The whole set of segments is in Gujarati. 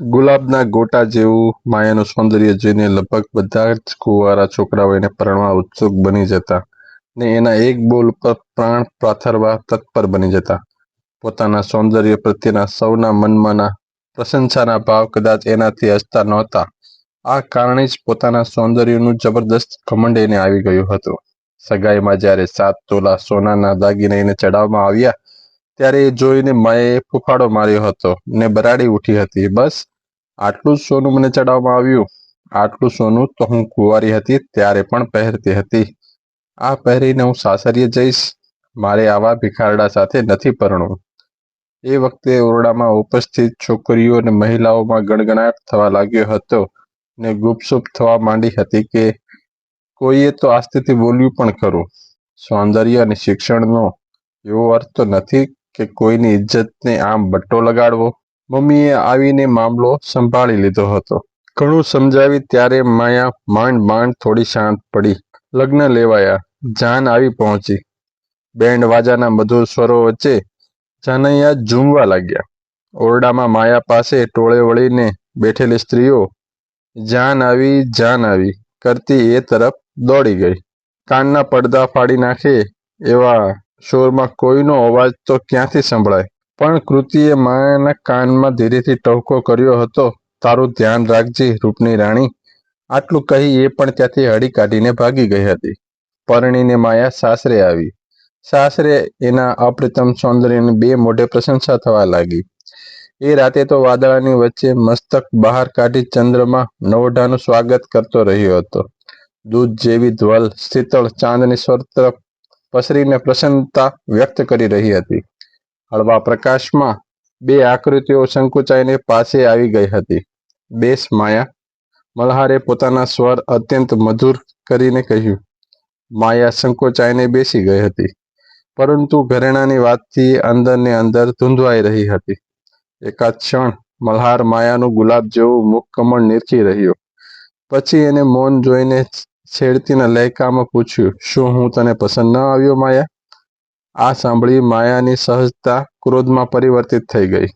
ગુલાબના ગોટા જેવું માયાનું સૌંદર્ય જોઈને લગભગ બધા જ કુંવારા છોકરાઓ એને પરણવા ઉત્સુક બની જતા ને એના એક બોલ પર પ્રાણ પાથરવા તત્પર બની જતા. પોતાના સૌંદર્ય પ્રત્યેના સૌના મનમાંના પ્રશંસાના ભાવ કદાચ એનાથી હસતા નહોતા. આ કારણે જ પોતાના સૌંદર્યનું જબરદસ્ત ઘમંડ એને આવી ગયું હતું. સગાઈમાં જ્યારે સાત તોલા સોનાના દાગીના એને ચડાવવામાં આવ્યા ત્યારે એ જોઈને માએ ફૂફાડો માર્યો હતો ને બરાડી ઉઠી હતી. બસ, આટલું સોનું મને ચડાવવામાં આવ્યું. આટલું સોનું તો હું કુંવારી હતી, ત્યારે પણ પહેરતી હતી. આ પહેરીને હું સાસરીએ જઈશ. મારે આવા ભિખારડા સાથે નથી પરણવું. એ વખતે ઓરડામાં ઉપસ્થિત છોકરીઓ અને મહિલાઓમાં ગણગણાટ થવા લાગ્યો હતો ને ગુપસુપ થવા માંડી હતી કે કોઈએ તો આસ્તેથી બોલ્યું પણ ખરું. સૌંદર્ય અને શિક્ષણનો એવો અર્થ તો નથી કે કોઈની ઇજ્જતને આમ બટ્ટો લગાડવો? મમ્મીએ આવીને મામલો સંભાળી લીધો હતો. ઘણું સમજાવી ત્યારે માયા માંડ માંડ થોડી શાંત પડી. લગ્ન લેવાયા. જાન આવી પહોંચી. બેન્ડ વાજાના મધુર સ્વરો વચ્ચે જાનૈયા ઝૂમવા લાગ્યા. ઓરડામાં માયા પાસે ટોળે વળીને બેઠેલી સ્ત્રીઓ, જાન આવી જાન આવી, કરતી એ તરફ દોડી ગઈ. કાનના પડદા ફાડી નાખે એવા શોરમાં કોઈનો અવાજ તો ક્યાંથી સંભળાય? પણ કૃતિએ માયાના કાનમાં ધીરેથી ટહુકો કર્યો હતો. તારું ધ્યાન રાખજે, રૂપની રાણી. આટલું કહી એ પણ ત્યાંથી હળી કાઢીને ભાગી ગઈ હતી. પરણીને માયા સાસરે આવી. સાસરે એના અપ્રતમ સૌંદર્યની બે મોઢે પ્રશંસા થવા લાગી. એ રાતે તો વાદળાની વચ્ચે મસ્તક બહાર કાઢી ચંદ્રમાં નવોઢાનું સ્વાગત કરતો રહ્યો હતો. દૂધ જેવી ધ્વલ, શીતળ ચાંદની સ્વર તરફ પસરીને પ્રસન્નતા વ્યક્ત કરી રહી હતી. હળવા પ્રકાશમાં બે આકૃતિઓ સંકુચાઈને પાસે આવી ગઈ હતી. બેસ માયા. મલ્હારે પોતાના સ્વર અત્યંત મધુર કરીને કહ્યું, માયા સંકોચાઈને બેસી ગઈ હતી. પરંતુ ઘરેણાની વાતથી અંદર ને અંદર ધૂંધવાઈ રહી હતી. એકાદ ક્ષણ મલ્હાર માયાનું ગુલાબ જેવું મુખ કમળ નીરખી રહ્યો. પછી એને મૌન જોઈને છેડતીના લયકામાં પૂછ્યું, શું હું તને પસંદ ન આવ્યો, માયા? આ સાંભળી માયાની સહજતા ક્રોધમાં પરિવર્તિત થઈ ગઈ.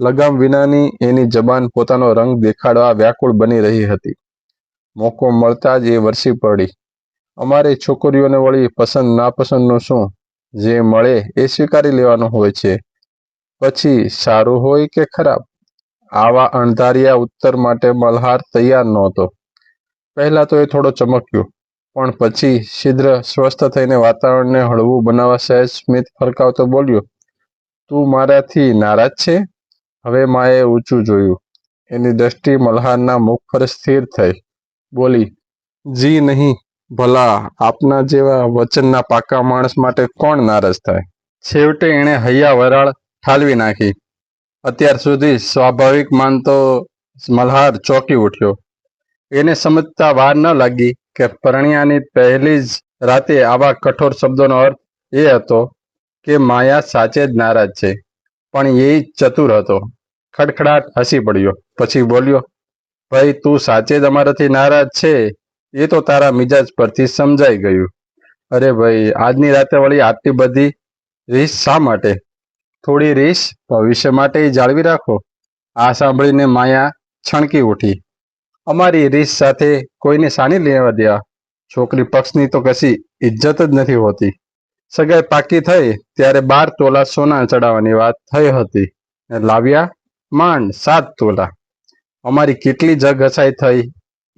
લગામ વિનાની એની જબાન પોતાનો રંગ દેખાડવા વ્યાકુળ બની રહી હતી. મોકો મળતા જ એ વરસી પડી. અમારે છોકરીઓને વળી પસંદ નાપસંદનું શું? જે મળે એ સ્વીકારી લેવાનું હોય છે. પછી સારું હોય કે ખરાબ? આવા અણધાર્યા ઉત્તર માટે મલ્હાર તૈયાર નહોતો. પહેલા તો એ થોડો ચમક્યો, પણ પછી છિદ્ર સ્વસ્થ થઈને વાતાવરણને હળવું બનાવવા સહેજ સ્મિત ફરકાવતો બોલ્યો, તું મારાથી નારાજ છે? હવે માએ ઊંચું જોયું. એની દ્રષ્ટિ મલ્હારના મુખ પર સ્થિર થઈ. બોલી, જી નહીં, ભલા, આપના જેવા વચનના પાકા માણસ માટે કોણ નારાજ થાય? છેવટે એણે હૈયા વરાળ ઠાલવી નાખી. અત્યાર સુધી સ્વાભાવિક માનતો મલ્હાર ચોંકી ઉઠ્યો. એને સમજતા વાર ન લાગી કે પરણ્યાની પહેલી જ રાતે આવા કઠોર શબ્દોનો અર્થ એ હતો કે માયા સાચે જ નારાજ છે, પણ એ ચતુર હતો. ખડખડાટ હસી પડ્યો, પછી બોલ્યો, ભાઈ, તું સાચે જ અમારાથી નારાજ છે? એ તો તારા મિજાજ પરથી સમજાઈ ગયું. અરે ભાઈ, આજની રાતે વળી આટલી બધી રીસ શા માટે? થોડી રીસ ભવિષ્ય માટે જાળવી રાખો. આ સાંભળીને માયા છણકી ઉઠી. અમારી રીસ સાથે કોઈને સાની લેવા દેવા છોકરી પક્ષની તો કશી ઇજ્જત જ નથી હોતી. સગાઈ પાકી થઈ ત્યારે બાર તોલા સોના ચડાવવાની વાત થઈ હતી. ને લાવ્યા માંડ સાત તોલા. અમારી કેટલી જગ હસાઈ થઈ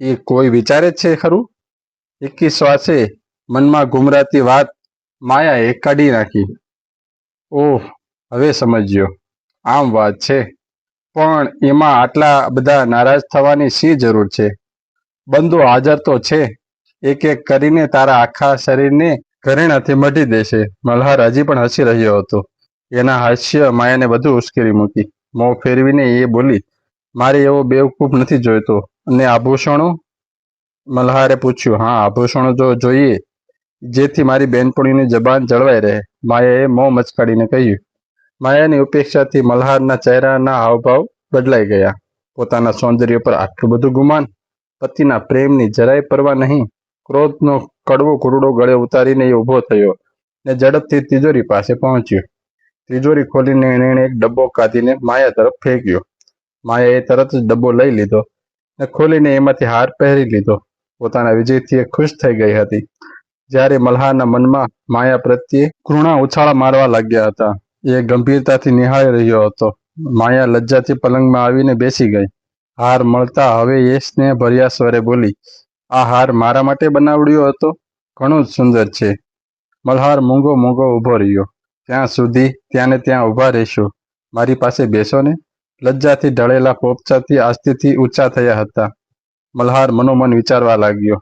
એ કોઈ વિચારે છે ખરું? એકી શ્વાસે મનમાં ગુમરાતી વાત માયાએ કાઢી નાખી. ઓહ, હવે સમજ્યો. આમ વાત છે. પણ એમાં આટલા બધા નારાજ થવાની શી જરૂર છે? બંધુ હાજર તો છે. એક એક કરીને તારા આખા શરીરને ઘરેણાથી મઢી દેશે. મલ્હાર હજી પણ હસી રહ્યો હતો. એના હાસ્ય માયાને બધું ઉશ્કેરી મૂકી. મોં ફેરવીને એ બોલી, મારે એવો બેવકૂફ નથી જોઈતો. અને આભૂષણો? મલ્હારે પૂછ્યું, હા, આભૂષણો જો જોઈએ, જેથી મારી બેનપણીની જબાન જળવાઈ રહે. માયાએ મોં મચકાડીને કહ્યું માયાની ઉપેક્ષાથી મલ્હારના ચહેરાના હાવભાવ બદલાઈ ગયા. પોતાના સૌંદર્ય પર આટલું બધું ગુમાન, પતિના પ્રેમની જરાય પરવા નહીં, ક્રોધનો કડવો કુરડો ગળે ઉતારીને એ ઊભો થયો ને ઝડપથી તિજોરી પાસે પહોંચ્યો. તિજોરી ખોલીને એણે એક ડબ્બો કાઢીને માયા તરફ ફેંક્યો. માયાએ તરત જ ડબ્બો લઈ લીધો ને ખોલીને એમાંથી હાર પહેરી લીધો. પોતાના વિજયથી એ ખુશ થઈ ગઈ હતી. જ્યારે મલ્હારના મનમાં માયા પ્રત્યે ઘૃણા ઉછાળા મારવા લાગ્યા હતા. એ ગંભીરતાથી નિહાળી રહ્યો હતો. માયા લજ્જાથી પલંગમાં આવીને બેસી ગઈ. હાર મળતા હવે એ સ્નેહ ભર્યા સ્વરે બોલી, આ હાર મારા માટે બનાવડ્યો હતો? ઘણું જ સુંદર છે. મલ્હાર મૂંગો મૂંગો ઊભો રહ્યો. ત્યાં સુધી ત્યાં ને ત્યાં ઊભા રહેશો. મારી પાસે બેસો ને. લજ્જાથી ઢળેલા પોપચાથી આસ્તીથી ઊંચા થયા હતા. મલ્હાર મનોમન વિચારવા લાગ્યો,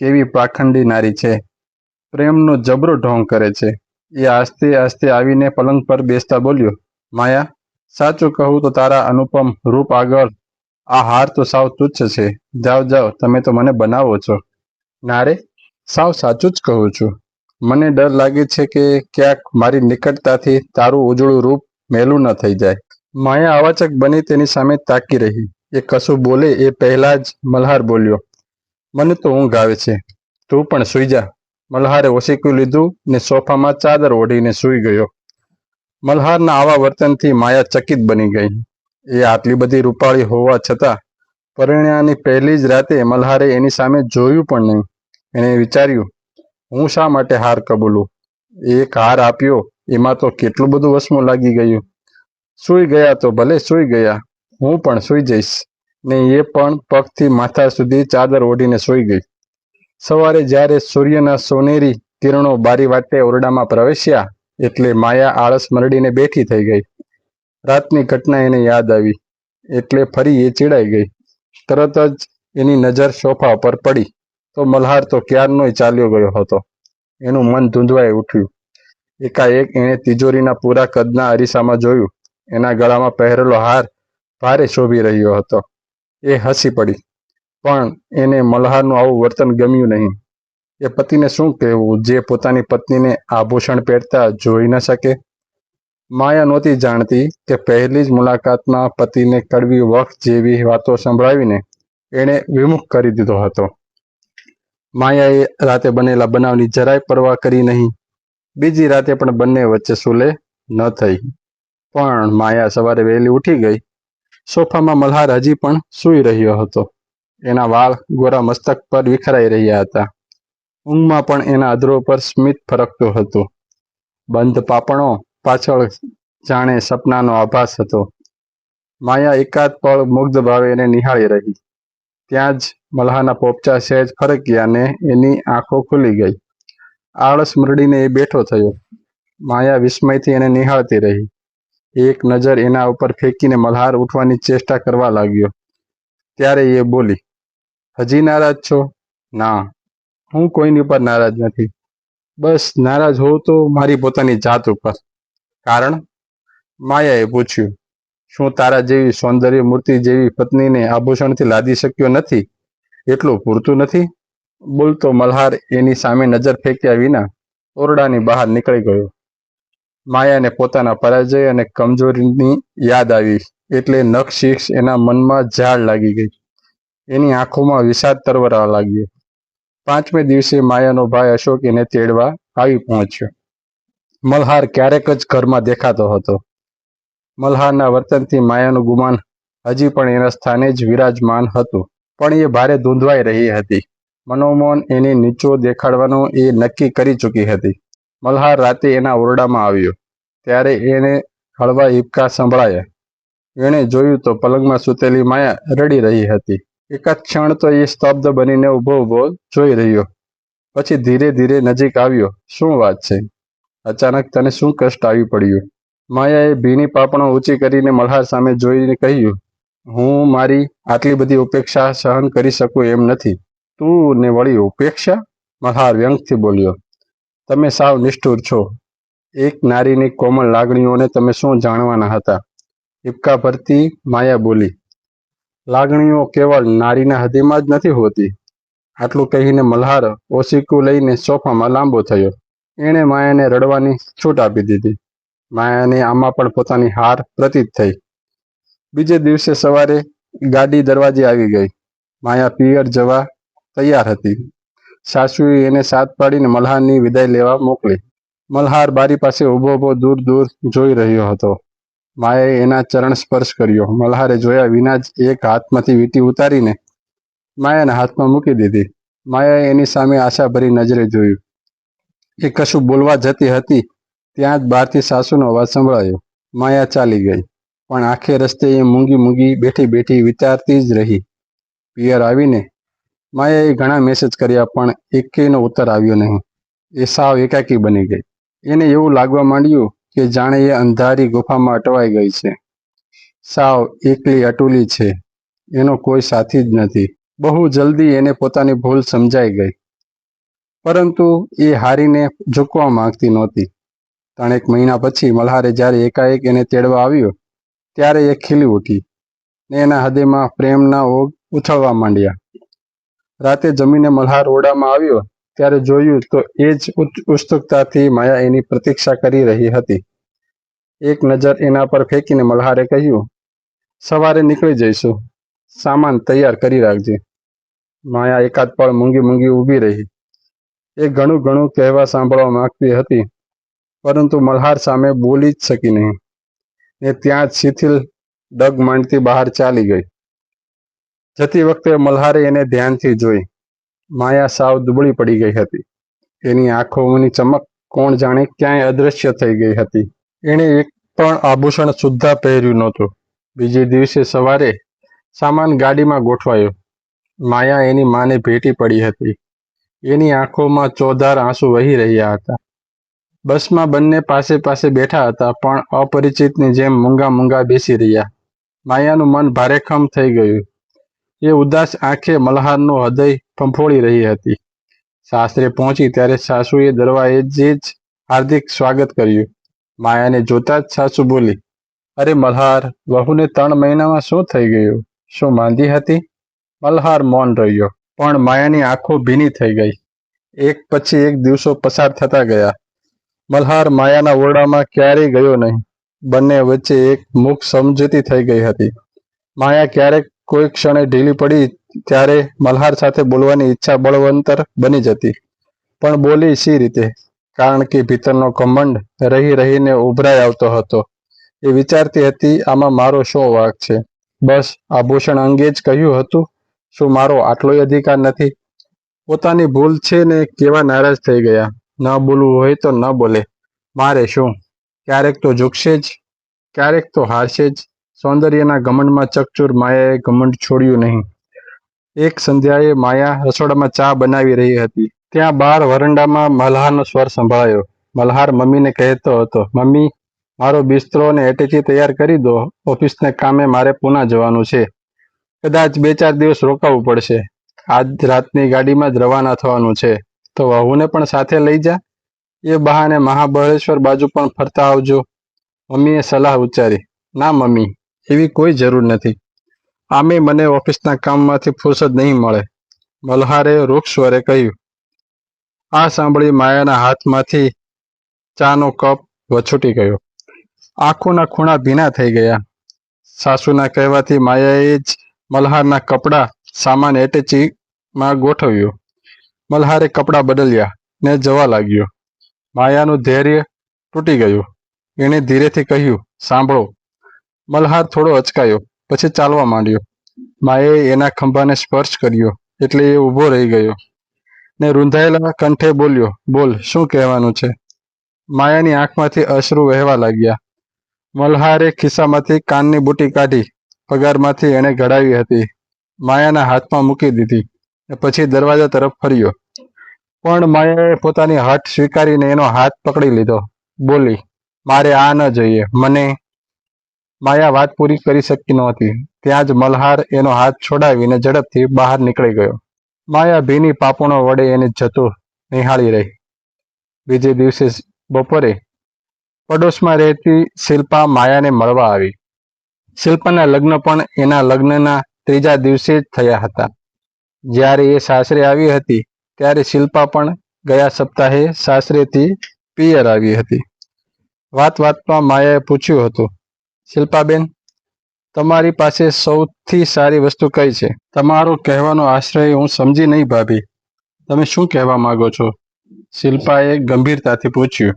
કેવી પાખંડી નારી છે. પ્રેમનો જબરો ઢોંગ કરે છે. એ આસ્તે આસ્તે આવીને પલંગ પર બેસતા બોલ્યો, માયા, સાચું કહું તો તારા અનુપમ રૂપ આગળ આ હાર તો સાવ તુચ્છ છે. જાઓ જાઓ, તમે તો મને બનાવો છો. નારે સાવ સાચું જ કહું છું. મને ડર લાગે છે કે ક્યાંક મારી નિકટતાથી તારું ઉજળું રૂપ મેલું ન થઈ જાય. માયા અવાચક બની તેની સામે તાકી રહી. એ કશું બોલે એ પહેલા જ મલ્હાર બોલ્યો, મને તો ઊંઘ આવે છે. તું પણ સુઈ જા. મલ્હારે ઓશીકું લીધું ને સોફામાં ચાદર ઓઢીને સૂઈ ગયો. મલ્હારના આવા વર્તનથી માયા ચકિત બની ગઈ. એ આટલી બધી રૂપાળી હોવા છતાં પરિણ્યાની પહેલી જ રાતે મલ્હારે એની સામે જોયું પણ નહીં. એણે વિચાર્યું, હું શા માટે હાર કબૂલું? એક હાર આપ્યો, એમાં તો કેટલું બધું વસમું લાગી ગયું. સૂઈ ગયા તો ભલે સૂઈ ગયા, હું પણ સૂઈ જઈશ. ને એ પણ પગથી માથા સુધી ચાદર ઓઢીને સૂઈ ગઈ. સવારે જ્યારે સૂર્યના સોનેરી કિરણો બારી વાટે ઓરડામાં પ્રવેશ્યા, એટલે માયા આળસ મરડીને બેઠી થઈ ગઈ. રાતની ઘટના એને યાદ આવી, એટલે ફરી એ ચીડાઈ ગઈ. તરત જ એની નજર સોફા પર પડી. તો મલ્હાર તો ક્યારનોય ચાલ્યો ગયો હતો. એનું મન ધૂંધવાઈ ઉઠ્યું. એકાએક એણે તિજોરીના પૂરા કદના અરીસામાં જોયું. એના ગળામાં પહેરેલો હાર ભારે શોભી રહ્યો હતો. એ હસી પડી. પણ એને મલ્હારનું આવું વર્તન ગમ્યું નહીં. એ પતિને શું કહેવું? જે પોતાની પત્નીને આભૂષણ પહેરતા જોઈ ન શકે? માયા નહોતી જાણતી કે પહેલી જ મુલાકાતમાં પતિને કડવી વખ જેવી વાતો સંભળાવીને એણે વિમુખ કરી દીધો હતો. માયાએ રાતે બનેલા બનાવની જરાય પરવા કરી નહીં. બીજી રાતે પણ બંને વચ્ચે સુલે ન થઈ. પણ માયા સવારે વહેલી ઉઠી ગઈ. સોફામાં મલ્હાર હજી પણ સૂઈ રહ્યો હતો. એના વાળ ગોરા મસ્તક પર વિખરાઈ રહ્યા હતા. ઊંઘમાં પણ એના અધરો પર સ્મિત ફરકતું હતું. બંધ પાપણો પાછળ જાણે સપનાનો આભાસ હતો. માયા એકાદ પળ મુગ્ધ ભાવે એને નિહાળી રહી. ત્યાં જ મલ્હાના પોપચા સહેજ ફરક્યા ને એની આંખો ખુલી ગઈ. આળસ મરડીને એ બેઠો થયો. માયા વિસ્મયથી એને નિહાળતી રહી. એક નજર એના ઉપર ફેંકીને મલ્હાર ઉઠવાની ચેષ્ટા કરવા લાગ્યો. ત્યારે એ બોલી હજી નારાજ છો? ના, હું કોઈની ઉપર નારાજ નથી. બસ નારાજ હોઉં તો મારી પોતાની જાત ઉપર. કારણ, માયાએ પૂછ્યું, શું તારા જેવી સૌંદર્ય મૂર્તિ જેવી પત્નીને આભૂષણથી લાદી શક્યો નથી? એટલું પૂરતું નથી? બોલતો મલ્હાર એની સામે નજર ફેંક્યા વિના ઓરડાની બહાર નીકળી ગયો. માયાને પોતાના પરાજય અને કમજોરીની યાદ આવી, એટલે નખશીક્ષ એના મનમાં ઝાડ લાગી ગઈ. એની આંખોમાં વિષાદ તરવરા લાગ્યો. પાંચમે દિવસે માયાનો ભાઈ અશોક એને તેડવા આવી પહોંચ્યો. મલ્હાર ક્યારેક જ ઘરમાં દેખાતો હતો. મલ્હારના વર્તનથી માયાનું ગુમાન હજી પણ એના સ્થાને જ વિરાજમાન હતું, પણ એ ભારે ધૂંધવાઈ રહી હતી. મનોમોહન એને નીચો દેખાડવાનું એ નક્કી કરી ચૂકી હતી. મલ્હાર રાતે એના ઓરડામાં આવ્યો, ત્યારે એને હળવા હિપકા સંભળાયા. એણે જોયું તો પલંગમાં સૂતેલી માયા રડી રહી હતી. એકાદ ક્ષણ તો એ સ્તબ્ધ બનીને ઊભો ઊભો જોઈ રહ્યો. પછી ધીરે ધીરે નજીક આવ્યો. શું વાત છે? અચાનક તને શું કષ્ટ આવી પડ્યું? માયાએ ભીની પાપણો ઊંચી કરીને મલ્હાર સામે જોઈને કહ્યું, હું મારી આટલી બધી ઉપેક્ષા સહન કરી શકું એમ નથી. તું ને વળી ઉપેક્ષા? મલ્હાર વ્યંગથી બોલ્યો, તમે સાવ નિષ્ઠુર છો. એક નારીની કોમળ લાગણીઓને તમે શું જાણવાના હતા? ઇપકા ભરતી માયા બોલી લાગણીઓ કેવળ નારીના હદીમાં જ નથી હોતી. આટલું કહીને મલ્હાર ઓશીકું લઈને સોફામાં લાંબો થયો. એણે માયાને રડવાની છૂટ આપી દીધી. માયાને આમાં પણ પોતાની હાર પ્રતીત થઈ. બીજે દિવસે સવારે ગાડી દરવાજે આવી ગઈ. માયા પિયર જવા તૈયાર હતી. સાસુએ એને સાથ પાડીને મલ્હારની વિદાય લેવા મોકલી. મલ્હાર બારી પાસે ઊભો ઊભો દૂર દૂર જોઈ રહ્યો હતો. માયાએ એના ચરણ સ્પર્શ કર્યો. મલ્હારે જોયા વિના જ એક હાથમાંથી વીંટી ઉતારીને માયાના હાથમાં મૂકી દીધી. માયાએ એની સામે આશાભરી નજરે જોયું. એ કશું બોલવા જતી હતી, ત્યાં જ બહારથી સાસુનો અવાજ સંભળાયો. માયા ચાલી ગઈ, પણ આખે રસ્તે એ મૂંગી મૂંગી બેઠી બેઠી વિચારતી જ રહી. પિયર આવીને માયાએ ઘણા મેસેજ કર્યા, પણ એકેયનો ઉત્તર આવ્યો નહીં. એ સાવ એકાકી બની ગઈ. એને એવું લાગવા માંડ્યું કે જાણે એ અંધારી ગુફામાં અટવાઈ ગઈ છે. સાવ એકલી અટુલી છે. એનો કોઈ સાથી જ નથી. બહુ જલ્દી એને પોતાની ભૂલ સમજાઈ ગઈ. પરંતુ એ હારીને ઝૂકવા માંગતી નહોતી. ત્રણેક મહિના પછી મલ્હારે જ્યારે એકાએક એને તેડવા આવ્યો, ત્યારે એ ખીલી ઉઠી ને એના હૃદયમાં પ્રેમના ઓગ ઉછળવા માંડ્યા. રાતે જમીને મલ્હાર ઓરડામાં આવ્યો ત્યારે જોયું તો એ જ ઉત- ઉત્સુકતાથી માયા એની પ્રતીક્ષા કરી રહી હતી. એક નજર એના પર ફેંકીને મલ્હારે કહ્યું, સવારે નીકળી જઈશું. સામાન તૈયાર કરી રાખજે. માયા એકાદ પળ મૂંગી મૂંગી ઊભી રહી. એ ઘણું ઘણું કહેવા સાંભળવા માંગતી હતી, પરંતુ મલ્હાર સામે બોલી જ શકી નહીં. ને ત્યાં જ શિથિલ ડગ માંડતી બહાર ચાલી ગઈ. જતી વખતે મલ્હારે એને ધ્યાનથી જોઈ. માયા સાવ દુબળી પડી ગઈ હતી. એની આંખોની ચમક કોણ જાણે ક્યાંય અદૃશ્ય થઈ ગઈ હતી. એણે એક પણ આભૂષણ સુદ્ધા પહેર્યું નહોતું. બીજે દિવસે સવારે સામાન ગાડીમાં ગોઠવાયો. માયા એની માને ભેટી પડી હતી. એની આંખોમાં ચોધાર આંસુ વહી રહ્યા હતા. બસમાં બંને પાસે પાસે બેઠા હતા, પણ અપરિચિતની જેમ મૂંગા મૂંગા બેસી રહ્યા. માયાનું મન ભારેખમ થઈ ગયું. એ ઉદાસ આંખે મલ્હારનું હૃદય ફંફોળી રહી હતી. સાસરે પહોંચી ત્યારે સાસુએ દરવાજે જ હાર્દિક સ્વાગત કર્યું. માયાને જોતા જ સાસુ બોલી, અરે મલ્હાર, વહુને ત્રણ મહિનામાં શું થઈ ગયું? શું માંદી હતી? મલ્હાર મૌન રહ્યો, પણ માયાની આંખો ભીની થઈ ગઈ. એક પછી એક દિવસો પસાર થતા ગયા. મલ્હાર માયાના ઓરડામાં ક્યારેય ગયો નહીં. બંને વચ્ચે એક મુખ સમજૂતી થઈ ગઈ હતી. માયા ક્યારેક કોઈ ક્ષણે ઢીલી પડી ત્યારે મલ્હાર સાથે બોલવાની ઈચ્છા બળવંતર બની જતી. પણ બોલી સી રીતે? કારણ કે ભીતરનો કમંડ રહી રહીને ઉભરાઈ આવતો હતો. એ વિચારતી હતી, આમાં મારો શો વાંક છે? બસ, આભૂષણ અંગે જ કહ્યું હતું. શું મારો આટલોય અધિકાર નથી? પોતાની ભૂલ છે ને કેવા નારાજ થઈ ગયા? ન બોલવું હોય તો ન બોલે. મારે શું? ક્યારેક તો ઝૂકશે જ, ક્યારેક તો હારશે જ. સૌંદર્યના ઘમંડમાં ચકચૂર માયાએ ઘમંડ છોડ્યું નહીં. એક સંધ્યાએ માયા રસોડામાં ચા બનાવી રહી હતી. ત્યાં બહાર વરંડામાં મલ્હારનો સ્વર સંભળાયો. મલ્હાર મમ્મીને કહેતો હતો, મમ્મી, મારો બિસ્તરો અને એટેચી તૈયાર કરી દો. ઓફિસને કામે મારે પુના જવાનું છે. કદાચ બે ચાર દિવસ રોકાવું પડશે. આજ રાતની ગાડીમાં જ રવાના થવાનું છે. તો વહુને પણ સાથે લઈ જા. એ બહાને મહાબળેશ્વર બાજુ પણ ફરતા આવજો. મમ્મીએ સલાહ ઉચ્ચારી. ના, મમ્મી. એવી કોઈ જરૂર નથી. આમે મને ઓફિસના કામમાંથી ફુરસદ નહીં મળે. મલ્હારે રૂક્ષ્વરે કહ્યું, આ સાંભળી માયાના હાથમાંથી ચાનો કપ વછૂટી ગયો. આંખોના ખૂણા ભીના થઈ ગયા. સાસુના કહેવાથી માયાએ જ મલ્હારના કપડાં સામાન એટેચીમાં ગોઠવ્યો. મલ્હારે કપડાં બદલ્યા ને જવા લાગ્યો. માયાનું ધૈર્ય તૂટી ગયું. એણે ધીરેથી કહ્યું, સાંભળો મલ્હાર થોડો અચકાયો, પછી ચાલવા માંડ્યો. માએ એના ખંભાને સ્પર્શ કર્યો, એટલે એ ઊભો રહી ગયો. ને રૂંધાયેલા કંઠે બોલ્યો, બોલ, શું કહેવાનું છે? માયાની આંખમાંથી અશ્રુ વહેવા લાગ્યા. મલ્હારે ખિસ્સામાંથી કાનની બુટી કાઢી, પગારમાંથી એણે ઘડાવી હતી. માયાના હાથમાં મૂકી દીધી ને પછી દરવાજા તરફ ફર્યો. પણ માયાએ પોતાની હઠ સ્વીકારીને એનો હાથ પકડી લીધો. બોલી, મારે આ ન જોઈએ. મને માયા વાત પૂરી કરી શકી નહોતી. ત્યાં જ મલ્હાર એનો હાથ છોડાવીને ઝડપથી બહાર નીકળી ગયો. માયા ભીની પાપણો વડે એને જતો નિહાળી રહી. બીજે દિવસે બપોરે પડોશમાં રહેતી શિલ્પા માયાને મળવા આવી. શિલ્પાના લગ્ન પણ એના લગ્નના ત્રીજા દિવસે જ થયા હતા. જ્યારે એ સાસરે આવી હતી, ત્યારે શિલ્પા પણ ગયા સપ્તાહે સાસરેથી પિયર આવી હતી. વાત વાતમાં માયાએ પૂછ્યું હતું શિલ્પાબેન, તમારી પાસે સૌથી સારી વસ્તુ કઈ છે? તમારો કહેવાનો આશ્રય હું સમજી નહીં ભાભી. તમે શું કહેવા માંગો છો? શિલ્પાએ ગંભીરતાથી પૂછ્યું.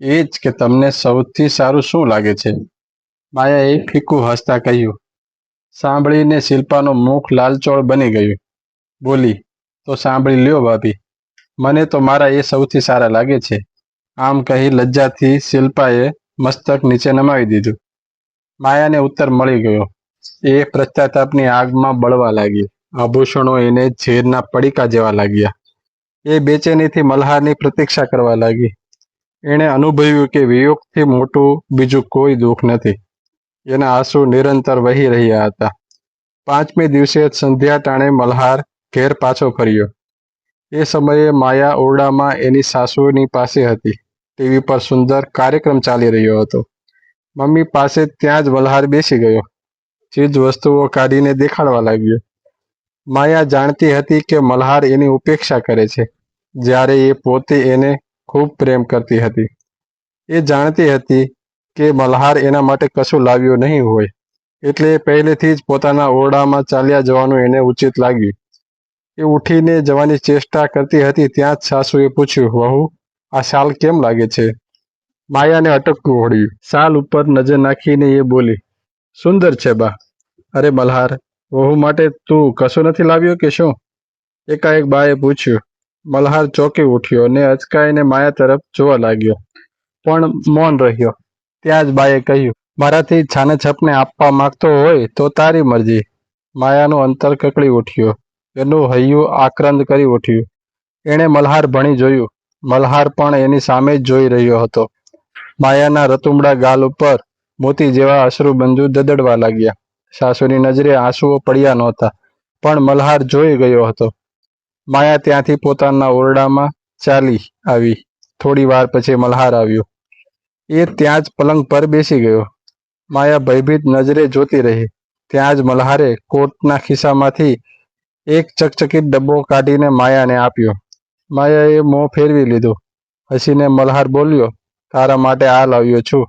એ જ કે તમને સૌથી સારું શું લાગે છે? માયાએ ફીકું હસતા કહ્યું. સાંભળીને શિલ્પાનું મુખ લાલચોળ બની ગયું. બોલી, તો સાંભળી લ્યો ભાભી. મને તો મારા એ સૌથી સારા લાગે છે. આમ કહી લજ્જાથી શિલ્પાએ મસ્તક નીચે નમાવી દીધું. માયાને ઉત્તર મળી ગયો. એ પશ્ચાતાપની આગમાં બળવા લાગી. આભૂષણો એને ઝેરના પડીકા જેવા લાગ્યા. એ બેચેનીથી મલ્હારની પ્રતીક્ષા કરવા લાગી. એણે અનુભવ્યું કે વિયોગથી મોટું બીજું કોઈ દુઃખ નથી. એના આંસુ નિરંતર વહી રહ્યા હતા. પાંચમી દિવસે સંધ્યા ટાણે મલ્હાર ઘેર પાછો ફર્યો. એ સમયે માયા ઓરડામાં એની સાસુની પાસે હતી. ટીવી પર સુંદર કાર્યક્રમ ચાલી રહ્યો હતો. મમ્મી પાસે ત્યાં જ મલ્હાર બેસી ગયો. ચીજ વસ્તુઓ કાઢીને દેખાડવા લાગ્યો. માયા જાણતી હતી કે મલ્હાર એની ઉપેક્ષા કરે છે, જ્યારે એ પોતે એને ખૂબ પ્રેમ કરતી હતી. એ જાણતી હતી કે મલ્હાર એના માટે કશું લાવ્યું નહીં હોય, એટલે પહેલેથી જ પોતાના ઓરડામાં ચાલ્યા જવાનું એને ઉચિત લાગ્યું. એ ઉઠીને જવાની ચેષ્ટા કરતી હતી, ત્યાં જ સાસુએ પૂછ્યું, વહુ, આ શાલ કેમ લાગે છે? માયાને અટકવું વળ્યું. સાલ ઉપર નજર નાખીને એ બોલી, સુંદર છે બા. અરે મલ્હાર, વહુ માટે તું કશું નથી લાવ્યો કે શું? એકાએક બાએ પૂછ્યું, મલ્હાર ચોંકી ઉઠ્યો ને અચકાઈને માયા તરફ જોવા લાગ્યો, પણ મૌન રહ્યો. ત્યાં જ બાએ કહ્યું, મારાથી છાને છપને આપવા માંગતો હોય તો તારી મરજી. માયાનું અંતર કકડી ઉઠ્યો, એનું હૈયું આક્રંદ કરી ઉઠ્યું. એણે મલ્હાર ભણી જોયું. મલ્હાર પણ એની સામે જ જોઈ રહ્યો હતો. માયાના રતુમડા ગાલ ઉપર મોતી જેવા અશ્રુબંજુ દદડવા લાગ્યા. સાસુની નજરે આંસુઓ પડ્યા નહોતા, પણ મલ્હાર જોઈ ગયો હતો. માયા ત્યાંથી પોતાના ઓરડામાં ચાલી આવી. થોડી વાર પછી મલ્હાર આવ્યો. એ ત્યાં જ પલંગ પર બેસી ગયો. માયા ભયભીત નજરે જોતી રહી. ત્યાં જ મલ્હારે કોટના ખિસ્સામાંથી એક ચકચકિત ડબ્બો કાઢીને માયાને આપ્યો. માયાએ મોં ફેરવી લીધો. હસીને મલ્હાર બોલ્યો તારા માટે આ લાવ્યો છું.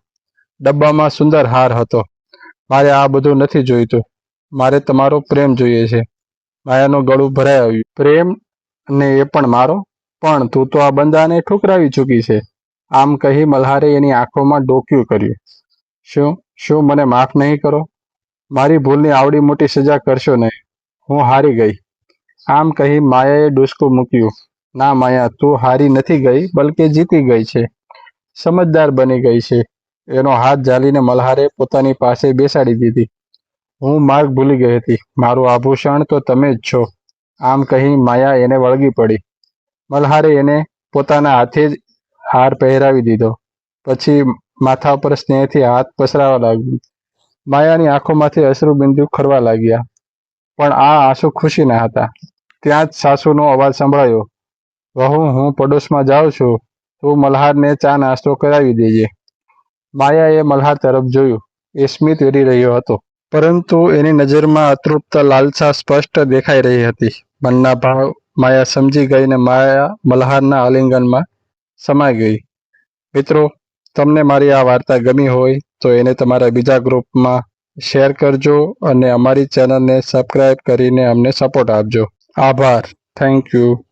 ડબ્બામાં સુંદર હાર હતો. મારે આ બધું નથી જોઈતું. મારે તમારો પ્રેમ જોઈએ છે. માયાનું ગળું ભરાઈ આવ્યું. પ્રેમ ને એ પણ મારો. પણ તું તો આ બંદાને ઠુકરાવી ચૂકી છે. આમ કહી મલ્હારે એની આંખોમાં ડોક્યું કર્યું. શું? શું મને માફ નહીં કરો? મારી ભૂલની આવડી મોટી સજા કરશો નહીં. હું હારી ગઈ. આમ કહી માયાએ ડુસકું મૂક્યું. ના માયા, તું હારી નથી ગઈ, બલકે જીતી ગઈ છે. સમજદાર બની ગઈ છે. એનો હાથ ઝાલીને મલ્હારે પોતાની પાસે બેસાડી દીધી. હું માર્ગ ભૂલી ગઈ હતી. મારું આભૂષણ તો તમે જ છો. આમ કહી માયા એને વળગી પડી. મલ્હારે એને પોતાના હાથે જ હાર પહેરાવી દીધો. પછી માથા પર સ્નેહથી હાથ પસરાવા લાગ્યું. માયાની આંખોમાંથી અશ્રુબિંદુ ખરવા લાગ્યા. પણ આ આંસુ ખુશીના હતા. ત્યાં જ સાસુનો અવાજ સંભળાયો. વહુ, હું પડોશમાં જાઉં છું. તું મલ્હારને ચા નાસ્તો કરાવી દેજે. માયાએ મલ્હાર તરફ જોયું. એ સ્મિત વેરી રહ્યો હતો. પરંતુ એની નજરમાં અતૃપ્ત લાલસા સ્પષ્ટ દેખાઈ રહી હતી. મનના ભાવ માયા સમજી ગઈને માયા મલ્હારના આલિંગનમાં સમાઈ ગઈ. મિત્રો, તમને મારી આ વાર્તા ગમી હોય તો એને તમારા બીજા ગ્રુપમાં શેર કરજો અને અમારી ચેનલને સબસ્ક્રાઈબ કરીને અમને સપોર્ટ આપજો. આભાર. Thank you.